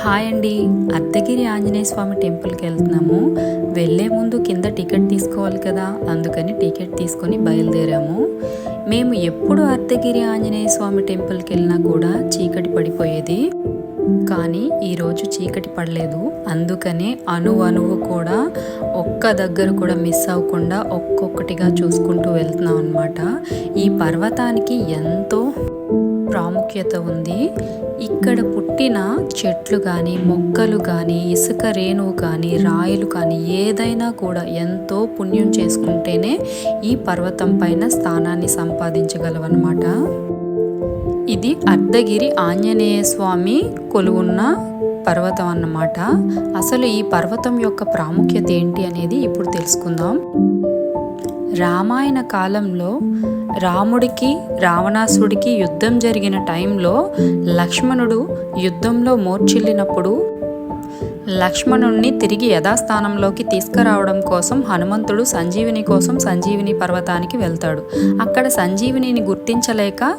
Hi అండి. అర్ధగిరి ఆంజనేయ స్వామి టెంపుల్కి వెళ్తున్నాము. వెళ్ళే ముందు కింద టికెట్ తీసుకోవాలి కదా. అందుకని టికెట్ తీసుకొని బయలుదేరాము. మేము ఎప్పుడు అర్ధగిరి ఆంజనేయ స్వామి టెంపుల్కి వెళ్ళినా కూడా చీకటి పడిపోయేది. కానీ ఈరోజు చీకటి పడలేదు. అందుకనే అణు అణువు కూడా ఒక్క దగ్గర కూడా మిస్ అవ్వకుండా ఒక్కొక్కటిగా చూసుకుంటూ వెళ్తున్నాం అనమాట ఈ పర్వతానికి ఎంతో ప్రాముఖ్యత ఉంది. ఇక్కడ పుట్టిన చెట్లు కానీ మొక్కలు కానీ ఇసుక రేణువు కానీ రాయిలు కానీ ఏదైనా కూడా ఎంతో పుణ్యం చేసుకుంటేనే ఈ పర్వతం పైన స్థానాన్ని సంపాదించగలవన్నమాట. ఇది అర్ధగిరి ఆంజనేయ స్వామి కొలువున్న పర్వతం అన్నమాట. అసలు ఈ పర్వతం యొక్క ప్రాముఖ్యత ఏంటి అనేది ఇప్పుడు తెలుసుకుందాం. రామాయణ కాలంలో రాముడికి రావణాసుడికి యుద్ధం జరిగిన టైంలో లక్ష్మణుడు యుద్ధంలో మోర్చిల్లినప్పుడు లక్ష్మణుణ్ణి తిరిగి యథాస్థానంలోకి తీసుకురావడం కోసం హనుమంతుడు సంజీవిని కోసం సంజీవిని పర్వతానికి వెళ్తాడు. అక్కడ సంజీవినిని గుర్తించలేక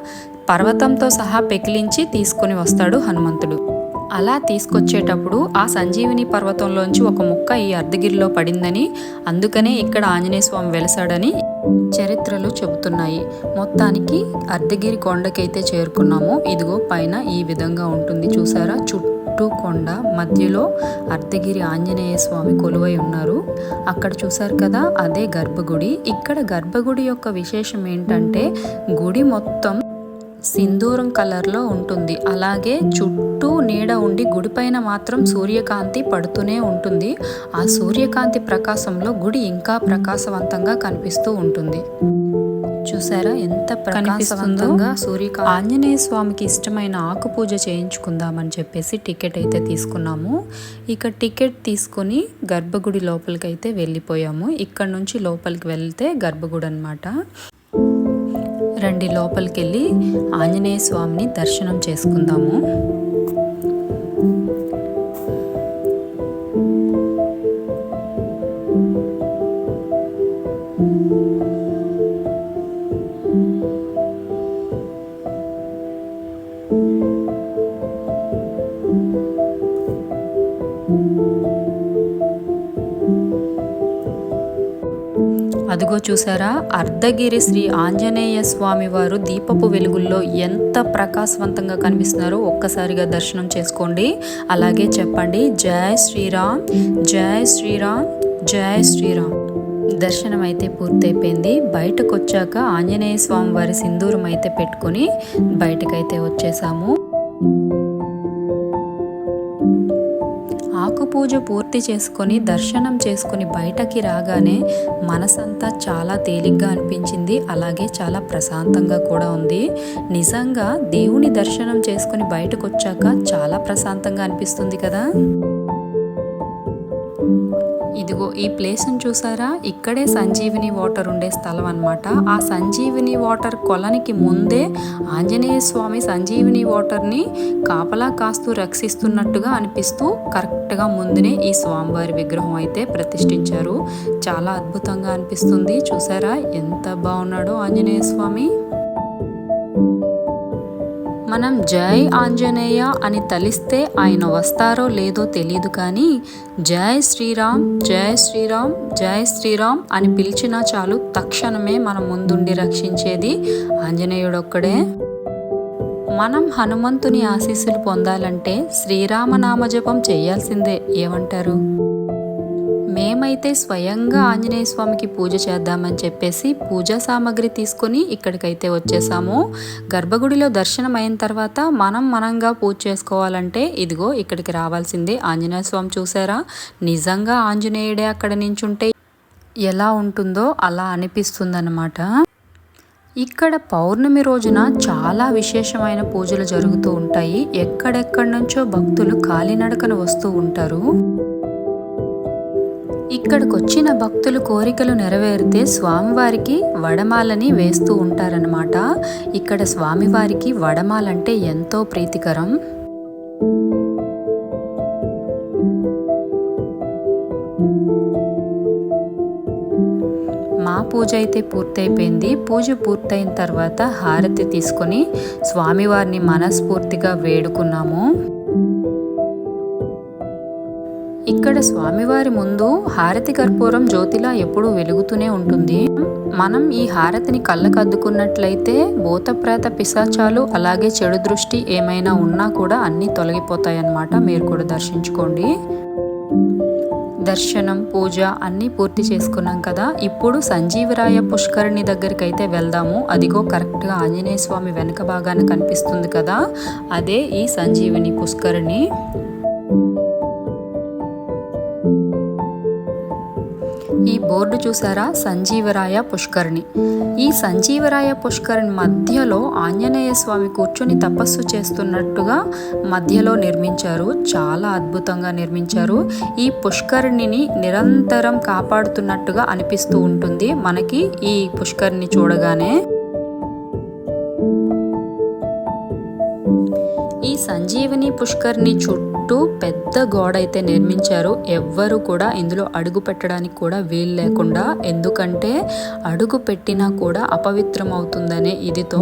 పర్వతంతో సహా పెకిలించి తీసుకొని వస్తాడు హనుమంతుడు. అలా తీసుకొచ్చేటప్పుడు ఆ సంజీవిని పర్వతంలోంచి ఒక ముక్క ఈ అర్ధగిరిలో పడిందని అందుకనే ఇక్కడ ఆంజనేయ స్వామి వెలసాడని చరిత్రలు చెబుతున్నాయి. మొత్తానికి అర్ధగిరి కొండకైతే చేరుకున్నాము ఇదిగో పైన ఈ విధంగా ఉంటుంది చూసారా? చుట్టూ కొండ మధ్యలో అర్ధగిరి ఆంజనేయ స్వామి కొలువై ఉన్నారు. అక్కడ చూశారు కదా అదే గర్భగుడి. ఇక్కడ గర్భగుడి యొక్క విశేషం ఏంటంటే గుడి మొత్తం సింధూరం కలర్లో ఉంటుంది. అలాగే చుట్టూ నీడ ఉండి గుడిపైన మాత్రం సూర్యకాంతి పడుతూనే ఉంటుంది. ఆ సూర్యకాంతి ప్రకాశంలో గుడి ఇంకా ప్రకాశవంతంగా కనిపిస్తూ ఉంటుంది. చూసారా ఎంత ప్రకాశవంతంగా సూర్యకా ఆంజనేయ స్వామికి ఇష్టమైన ఆకు పూజ చేయించుకుందామని చెప్పేసి టికెట్ అయితే తీసుకున్నాము. ఇక టికెట్ తీసుకొని గర్భగుడి లోపలికి అయితే వెళ్ళిపోయాము. ఇక్కడ నుంచి లోపలికి వెళ్తే గర్భగుడి అనమాట రండి లోపలికి వెళ్ళి ఆంజనేయ స్వామిని దర్శనం చేసుకుందాము. అదిగో చూసారా? అర్ధగిరి శ్రీ ఆంజనేయ స్వామి వారు దీపపు వెలుగుల్లో ఎంత ప్రకాశవంతంగా కనిపిస్తున్నారో ఒక్కసారిగా దర్శనం చేసుకోండి. అలాగే చెప్పండి జై శ్రీరామ్ జై శ్రీరామ్ జై శ్రీరామ్. దర్శనం అయితే పూర్తయిపోయింది. బయటకు వచ్చాక ఆంజనేయ స్వామి వారి సింధూరం అయితే పెట్టుకొని బయటకైతే వచ్చేసాము. పూజ పూర్తి చేసుకొని దర్శనం చేసుకొని బయటకి రాగానే మనసంతా చాలా తేలిగ్గా అనిపించింది. అలాగే చాలా ప్రశాంతంగా కూడా ఉంది. నిజంగా దేవుని దర్శనం చేసుకొని బయటకు వచ్చాక చాలా ప్రశాంతంగా అనిపిస్తుంది కదా? ఇదిగో ఈ ప్లేస్ని చూసారా? ఇక్కడే సంజీవిని వాటర్ ఉండే స్థలం అనమాట ఆ సంజీవిని వాటర్ కొలనికి ముందే ఆంజనేయ స్వామి సంజీవిని వాటర్ని కాపలా కాస్తూ రక్షిస్తున్నట్టుగా అనిపిస్తూ కరెక్ట్గా ముందునే ఈ స్వామివారి విగ్రహం అయితే ప్రతిష్ఠించారు. చాలా అద్భుతంగా అనిపిస్తుంది. చూసారా? ఎంత బాగున్నాడో ఆంజనేయ స్వామి. మనం జై ఆంజనేయ అని తలిస్తే ఆయన వస్తారో లేదో తెలియదు కానీ జై శ్రీరామ్ జై శ్రీరామ్ జై శ్రీరామ్ అని పిలిచినా చాలు తక్షణమే మన ముందుండి రక్షించేది ఆంజనేయుడొక్కడే. మనం హనుమంతుని ఆశీస్సులు పొందాలంటే శ్రీరామనామ జపం చేయాల్సిందే ఏమంటారు? మేమైతే స్వయంగా ఆంజనేయ స్వామికి పూజ చేద్దామని చెప్పేసి పూజా సామాగ్రి తీసుకొని ఇక్కడికైతే వచ్చేసాము. గర్భగుడిలో దర్శనం అయిన తర్వాత మనం మనంగా పూజ చేసుకోవాలంటే ఇదిగో ఇక్కడికి రావాల్సిందే. ఆంజనేయ స్వామి చూసారా? నిజంగా ఆంజనేయుడే అక్కడ నించుంటే ఎలా ఉంటుందో అలా అనిపిస్తుందన్నమాట. ఇక్కడ పౌర్ణమి రోజున చాలా విశేషమైన పూజలు జరుగుతూ ఉంటాయి. ఎక్కడెక్కడి నుంచో భక్తులు కాలినడకన వస్తూ ఉంటారు. ఇక్కడికొచ్చిన భక్తులు కోరికలు నెరవేరితే స్వామివారికి వడమాలని వేస్తూ ఉంటారనమాట ఇక్కడ స్వామివారికి వడమాలంటే ఎంతో ప్రీతికరం. మా పూజ అయితే పూర్తయిపోయింది. పూజ పూర్తయిన తర్వాత హారతి తీసుకొని స్వామివారిని మనస్ఫూర్తిగా వేడుకున్నాము. ఇక్కడ స్వామివారి ముందు హారతి కర్పూరం జ్యోతిలా ఎప్పుడూ వెలుగుతూనే ఉంటుంది. మనం ఈ హారతిని కళ్ళకద్దుకున్నట్లయితే భూతప్రేత పిశాచాలు అలాగే చెడు దృష్టి ఏమైనా ఉన్నా కూడా అన్నీ తొలగిపోతాయన్నమాట. మీరు కూడా దర్శించుకోండి. దర్శనం పూజ అన్నీ పూర్తి చేసుకున్నాం కదా. ఇప్పుడు సంజీవరాయ పుష్కరిణి దగ్గరికి అయితే వెళ్దాము. అదిగో కరెక్ట్గా ఆంజనేయ స్వామి వెనక భాగాన కనిపిస్తుంది కదా. అదే ఈ సంజీవిని పుష్కరిణి. ఈ బోర్డు చూసారా? సంజీవరాయ పుష్కరిణి. ఈ సంజీవరాయ పుష్కరిణి మధ్యలో ఆంజనేయ స్వామి కూర్చొని తపస్సు చేస్తున్నట్టుగా మధ్యలో నిర్మించారు. చాలా అద్భుతంగా నిర్మించారు. ఈ పుష్కరిణిని నిరంతరం కాపాడుతున్నట్టుగా అనిపిస్తూ ఉంటుంది. మనకి ఈ పుష్కరిణి చూడగానే సంజీవిని పుష్కర్ని చుట్టూ పెద్ద గోడ అయితే నిర్మించారు. ఎవ్వరు కూడా ఇందులో అడుగు పెట్టడానికి కూడా వీలు లేకుండా ఎందుకంటే అడుగు పెట్టినా కూడా అపవిత్రం అవుతుందనే ఇదితో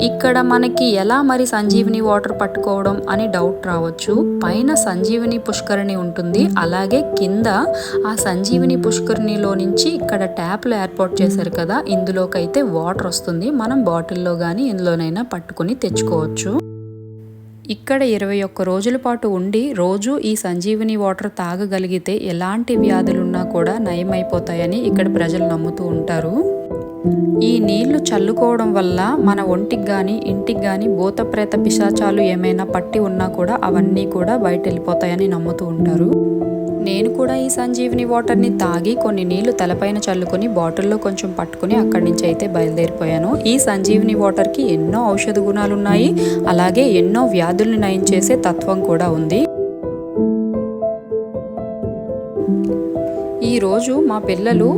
ఇక్కడ మనకి ఎలా మరి సంజీవిని వాటర్ పట్టుకోవడం అని డౌట్ రావచ్చు. పైన సంజీవిని పుష్కరిణి ఉంటుంది. అలాగే కింద ఆ సంజీవిని పుష్కరిణిలో నుంచి ఇక్కడ ట్యాప్లు ఏర్పాటు చేశారు కదా ఇందులోకైతే వాటర్ వస్తుంది. మనం బాటిల్లో కానీ ఇందులోనైనా పట్టుకుని తెచ్చుకోవచ్చు. ఇక్కడ ఇరవై ఒక్క రోజుల పాటు ఉండి రోజు ఈ సంజీవిని వాటర్ తాగగలిగితే ఎలాంటి వ్యాధులున్నా కూడా నయమైపోతాయని ఇక్కడ ప్రజలు నమ్ముతూ ఉంటారు. ఈ నీళ్ళు చల్లుకోవడం వల్ల మన ఒంటికి కానీ ఇంటికి కానీ భూతప్రేత పిశాచాలు ఏమైనా పట్టి ఉన్నా కూడా అవన్నీ కూడా బయట వెళ్ళిపోతాయని నమ్ముతూ ఉంటారు. నేను కూడా ఈ సంజీవిని వాటర్ని తాగి కొన్ని నీళ్ళు తలపైన చల్లుకొని బాటిల్లో కొంచెం పట్టుకుని అక్కడి నుంచి అయితే బయలుదేరిపోయాను. ఈ సంజీవిని వాటర్కి ఎన్నో ఔషధ గుణాలు ఉన్నాయి అలాగే ఎన్నో వ్యాధుల్ని నయం చేసే తత్వం కూడా ఉంది. ఈరోజు మా పిల్లలు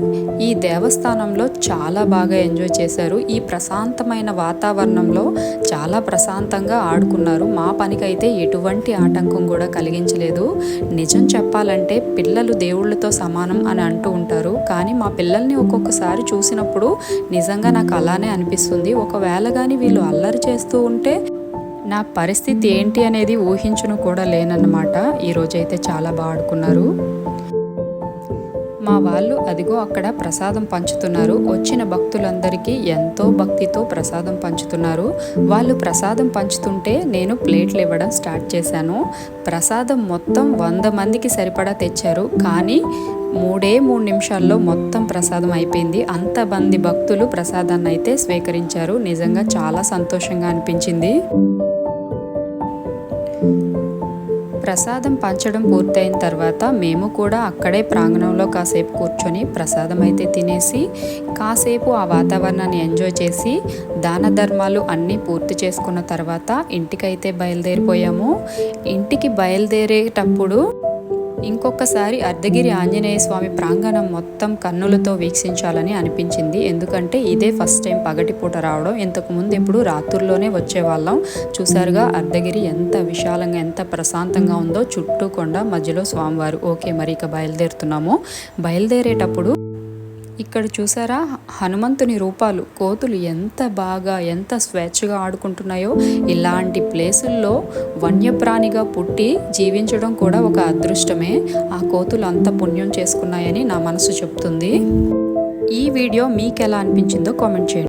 ఈ దేవస్థానంలో చాలా బాగా ఎంజాయ్ చేశారు. ఈ ప్రశాంతమైన వాతావరణంలో చాలా ప్రశాంతంగా ఆడుకున్నారు. మా పనికైతే ఎటువంటి ఆటంకం కూడా కలిగించలేదు. నిజం చెప్పాలంటే పిల్లలు దేవుళ్ళతో సమానం అని అంటూ ఉంటారు. కానీ మా పిల్లల్ని ఒక్కొక్కసారి చూసినప్పుడు నిజంగా నాకు అలానే అనిపిస్తుంది. ఒకవేళ కానీ వీళ్ళు అల్లరి చేస్తూ ఉంటే నా పరిస్థితి ఏంటి అనేది ఊహించును కూడా లేనన్నమాట. ఈరోజైతే చాలా బాగా ఆడుకున్నారు. మా వాళ్ళు అదిగో అక్కడ ప్రసాదం పంచుతున్నారు. వచ్చిన భక్తులందరికీ ఎంతో భక్తితో ప్రసాదం పంచుతున్నారు. వాళ్ళు ప్రసాదం పంచుతుంటే నేను ప్లేట్లు ఇవ్వడం స్టార్ట్ చేశాను. ప్రసాదం మొత్తం వంద మందికి సరిపడా తెచ్చారు. కానీ మూడే మూడు నిమిషాల్లో మొత్తం ప్రసాదం అయిపోయింది. అంత మంది భక్తులు ప్రసాదాన్ని అయితే స్వీకరించారు. నిజంగా చాలా సంతోషంగా అనిపించింది. ప్రసాదం పంచడం పూర్తయిన తర్వాత మేము కూడా అక్కడే ప్రాంగణంలో కాసేపు కూర్చొని ప్రసాదం అయితే తినేసి కాసేపు ఆ వాతావరణాన్ని ఎంజాయ్ చేసి దాన ధర్మాలు అన్నీ పూర్తి చేసుకున్న తర్వాత ఇంటికైతే బయలుదేరిపోయాము. ఇంటికి బయలుదేరేటప్పుడు ఇంకొకసారి అర్ధగిరి ఆంజనేయ స్వామి ప్రాంగణం మొత్తం కన్నులతో వీక్షించాలని అనిపించింది. ఎందుకంటే ఇదే ఫస్ట్ టైం పగటిపూట రావడం. ఇంతకుముందు ఎప్పుడు రాత్రుల్లోనే వచ్చేవాళ్ళం. చూసారుగా అర్ధగిరి ఎంత విశాలంగా ఎంత ప్రశాంతంగా ఉందో. చుట్టూ కొండ మధ్యలో స్వామివారు. ఓకే మరి ఇక బయలుదేరుతున్నాము. బయలుదేరేటప్పుడు ఇక్కడ చూసారా? హనుమంతుని రూపాలు కోతులు ఎంత బాగా ఎంత స్వేచ్ఛగా ఆడుకుంటున్నాయో. ఇలాంటి ప్లేసుల్లో వన్యప్రాణిగా పుట్టి జీవించడం కూడా ఒక అదృష్టమే. ఆ కోతులు అంత పుణ్యం చేసుకున్నాయని నా మనసు చెప్తుంది. ఈ వీడియో మీకు ఎలా అనిపించిందో కామెంట్ చేయండి.